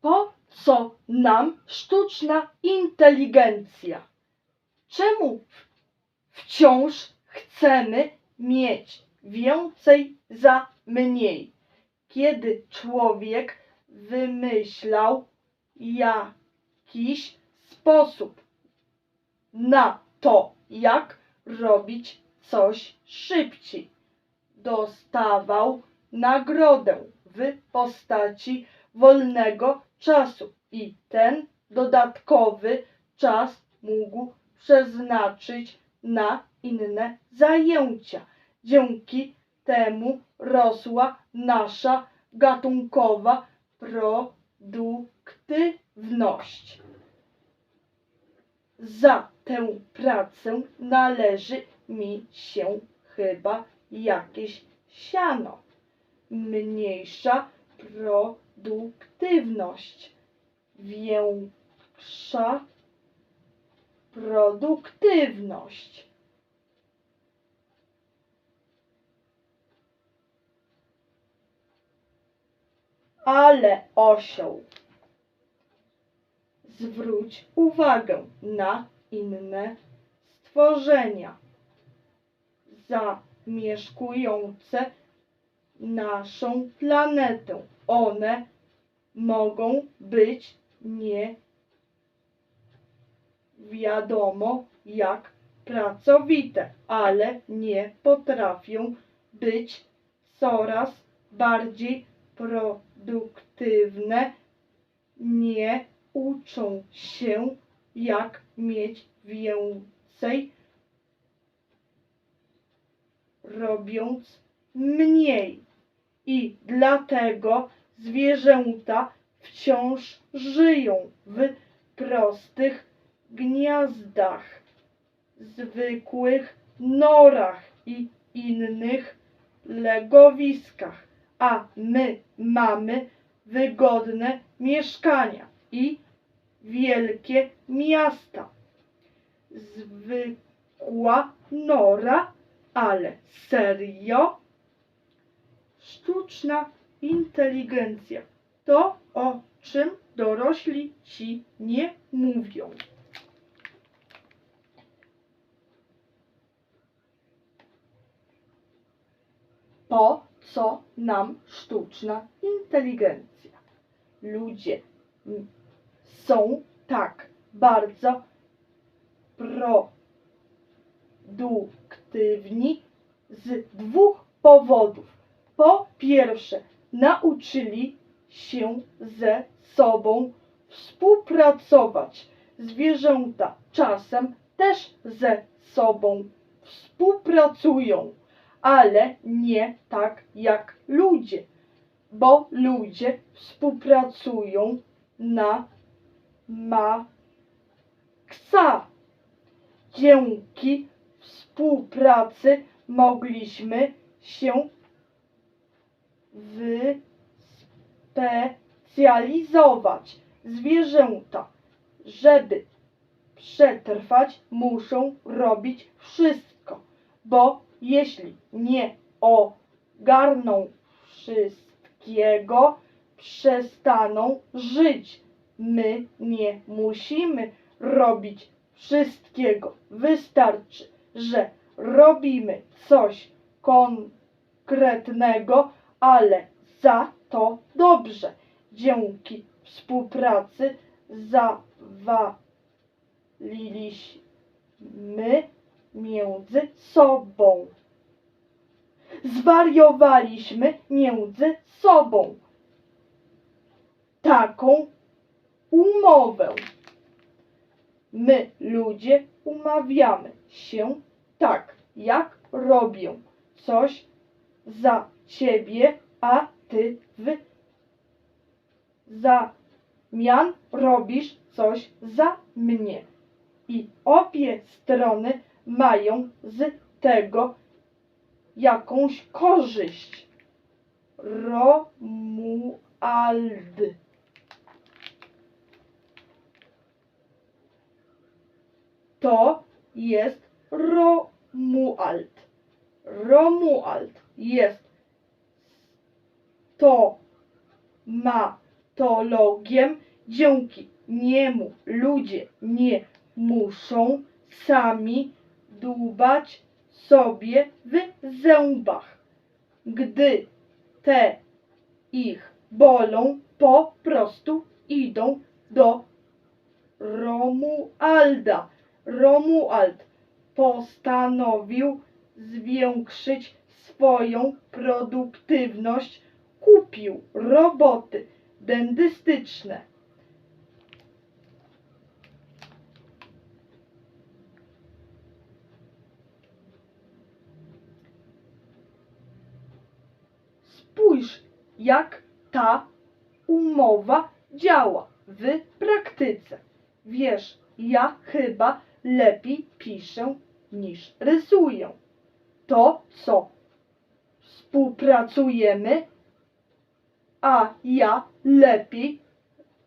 Po co nam sztuczna inteligencja? Czemu wciąż chcemy mieć więcej za mniej? Kiedy człowiek wymyślał jakiś sposób na to, jak robić coś szybciej, dostawał nagrodę w postaci wolnego czasu i ten dodatkowy czas mógł przeznaczyć na inne zajęcia. Dzięki temu rosła nasza gatunkowa produktywność. Za tę pracę należy mi się chyba jakieś siano. Mniejsza produktywność, większa produktywność. Ale osioł, zwróć uwagę na inne stworzenia zamieszkujące naszą planetę. One mogą być nie wiadomo jak pracowite, ale nie potrafią być coraz bardziej produktywne, nie uczą się jak mieć więcej, robiąc mniej. I dlatego zwierzęta wciąż żyją w prostych gniazdach, zwykłych norach i innych legowiskach, a my mamy wygodne mieszkania i wielkie miasta. Zwykła nora, ale serio? Sztuczna inteligencja to o czym dorośli ci nie mówią. Po co nam sztuczna inteligencja? Ludzie są tak bardzo produktywni z dwóch powodów. Po pierwsze, nauczyli się ze sobą współpracować. Zwierzęta czasem też ze sobą współpracują, ale nie tak jak ludzie, bo ludzie współpracują na maksa. Dzięki współpracy mogliśmy się wyspecjalizować. Zwierzęta, żeby przetrwać, muszą robić wszystko, bo jeśli nie ogarną wszystkiego, przestaną żyć. My nie musimy robić wszystkiego. Wystarczy, że robimy coś konkretnego, ale za to dobrze. Dzięki współpracy zawaliliśmy między sobą. Zwariowaliśmy między sobą. Taką umowę. My, ludzie, umawiamy się tak, jak robię coś za ciebie, a ty w zamian robisz coś za mnie. I obie strony mają z tego jakąś korzyść. Romuald. To jest Romuald. Romuald jest stomatologiem. Dzięki niemu ludzie nie muszą sami dłubać sobie w zębach. Gdy te ich bolą, po prostu idą do Romualda. Romuald postanowił zwiększyć swoją produktywność. Kupił roboty dentystyczne. Spójrz, jak ta umowa działa w praktyce. Wiesz, ja chyba lepiej piszę niż rysuję. To co? Współpracujemy, a ja lepiej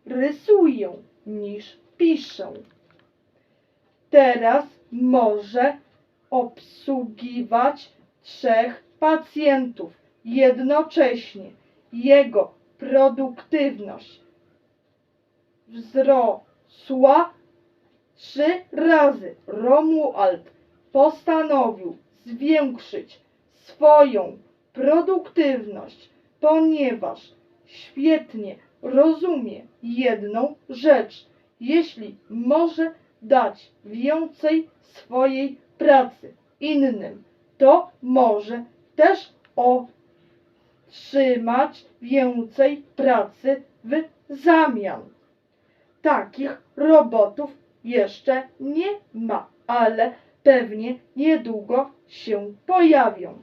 rysuję niż piszę. Teraz może obsługiwać trzech pacjentów jednocześnie. Jego produktywność wzrosła trzy razy. Romuald postanowił zwiększyć swoją produktywność, ponieważ świetnie rozumie jedną rzecz. Jeśli może dać więcej swojej pracy innym, to może też otrzymać więcej pracy w zamian. Takich robotów jeszcze nie ma, ale pewnie niedługo się pojawią.